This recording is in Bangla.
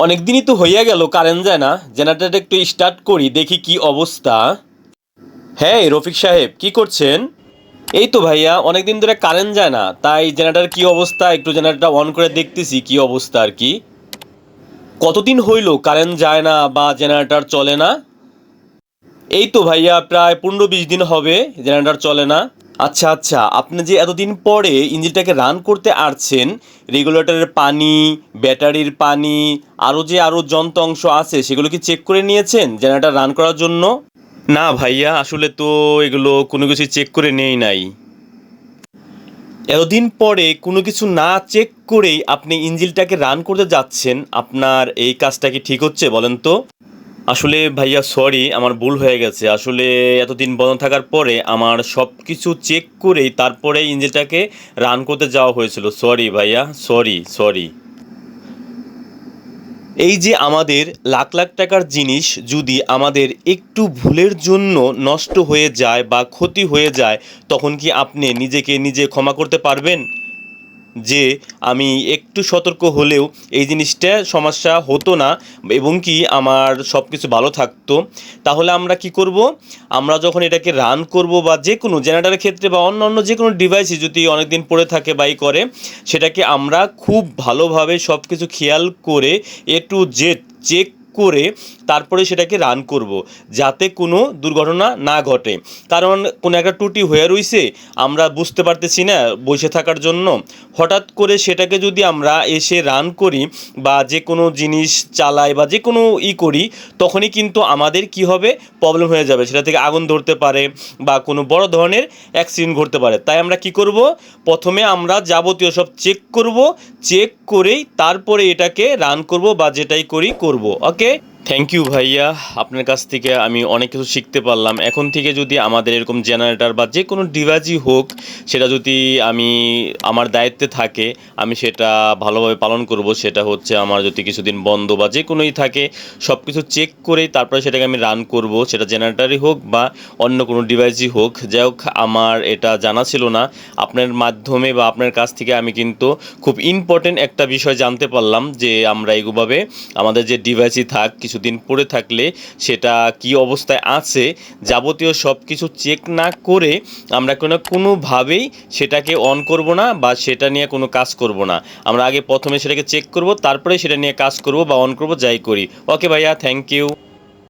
অনেক দিনই তো হইয়া গেল, কারেন্ট যায় না। জেনারেটরটা একটু স্টার্ট করি, দেখি কি অবস্থা। হ্যাঁ রফিক সাহেব, কি করছেন? এই তো ভাইয়া অনেক দিন ধরে কারেন্ট যায় না, তাই জেনারেটর কি অবস্থা? একটু জেনারেটরটা অন করে দেখতেছি কি অবস্থা আর কি। কতদিন হইল কারেন্ট যায় না বা জেনারেটর চলে না? এই তো ভাইয়া, প্রায় পনেরো বিশ দিন হবে জেনারেটর চলে না। আচ্ছা আচ্ছা আপনি যে এতদিন পরে ইঞ্জিনটাকে রান করতে আসছেন রেগুলেটরের পানি ব্যাটারির পানি আরও যে আরও যন্ত্র অংশ আছে সেগুলো কি চেক করে নিয়েছেন জেনারেটর রান করার জন্য? না ভাইয়া আসলে তো এগুলো কোনো কিছু চেক করে নেই নাই। এতদিন পরে কোনো কিছু না চেক করেই আপনি ইঞ্জিনটাকে রান করতে যাচ্ছেন আপনার এই কাজটা কি ঠিক হচ্ছে বলেন তো? আসলে ভাইয়া সরি আমার ভুল হয়ে গেছে। আসলে এতদিন বন্ধ থাকার পরে আমার সব কিছু চেক করেই তারপরে ইঞ্জিনটাকে রান করতে যাওয়া হয়েছিল। সরি ভাইয়া সরি সরি এই যে আমাদের লাখ লাখ টাকার জিনিস যদি আমাদের একটু ভুলের জন্য নষ্ট হয়ে যায় বা ক্ষতি হয়ে যায়, তখন কি আপনি নিজেকে নিজে ক্ষমা করতে পারবেন? যে আমি একটু সতর্ক হলেও এই জিনিসটা সমস্যা হতো না এবং কি আমার সব কিছু ভালো থাকতো। তাহলে আমরা কি করব? আমরা যখন এটাকে রান করব বা যে কোনো জেনারেটারের ক্ষেত্রে বা অন্য অন্য যে কোনো ডিভাইসে যদি অনেক দিন পড়ে থাকে বাই করে, সেটাকে আমরা খুব ভালোভাবে সব কিছু খেয়াল করে এ টু জেড চেক করে তারপরে সেটাকে রান করব, যাতে কোনো দুর্ঘটনা না ঘটে। কারণ কোনো একটা টুটি হয়ে রইছে, আমরা বুঝতে পারতেছি না বসে থাকার জন্য। হঠাৎ করে সেটাকে যদি আমরা এসে রান করি বা যে কোনো জিনিস চালাই বা যে কোনো ই করি, তখনই কিন্তু আমাদের কি হবে? প্রবলেম হয়ে যাবে। সেটা থেকে আগুন ধরতে পারে বা কোনো বড় ধরনের অ্যাক্সিডেন্ট ঘটতে পারে। তাই আমরা কি করব? প্রথমে আমরা যাবতীয় সব চেক করব। চেক করেই তারপরে এটাকে রান করব বা যেটাই করি করব। ওকে থেকে থ্যাংক ইউ ভাইয়া। আপনার কাছ থেকে আমি অনেক কিছু শিখতে পারলাম। এখন থেকে যদি আমাদের এরকম জেনারেটর বা যে কোনো ডিভাইসই হোক, সেটা যদি আমি আমার দায়িত্বে থাকে, আমি সেটা ভালোভাবে পালন করব। সেটা হচ্ছে আমার যদি কিছুদিন বন্ধ বা যে কোনোই থাকে সব কিছু চেক করেই তারপরে সেটাকে আমি রান করব। সেটা জেনারেটারই হোক বা অন্য কোনো ডিভাইসই হোক। যাই হোক, আমার এটা জানা ছিল না। আপনার মাধ্যমে বা আপনার কাছ থেকে আমি কিন্তু খুব ইম্পর্টেন্ট একটা বিষয় জানতে পারলাম যে আমরা এগুভাবে আমাদের যে ডিভাইসই থাক কিছুদিন পরে থাকলে সেটা কি অবস্থায় আছে, যাবতীয় সব কিছু চেক না করে আমরা কোনো, কোনোভাবেই সেটাকে অন করব না বা সেটা নিয়ে কোনো কাজ করব না। আমরা আগে প্রথমে সেটাকে চেক করব, তারপরে সেটা নিয়ে কাজ করব বা অন করব, যাই করি। ওকে ভাইয়া থ্যাংক ইউ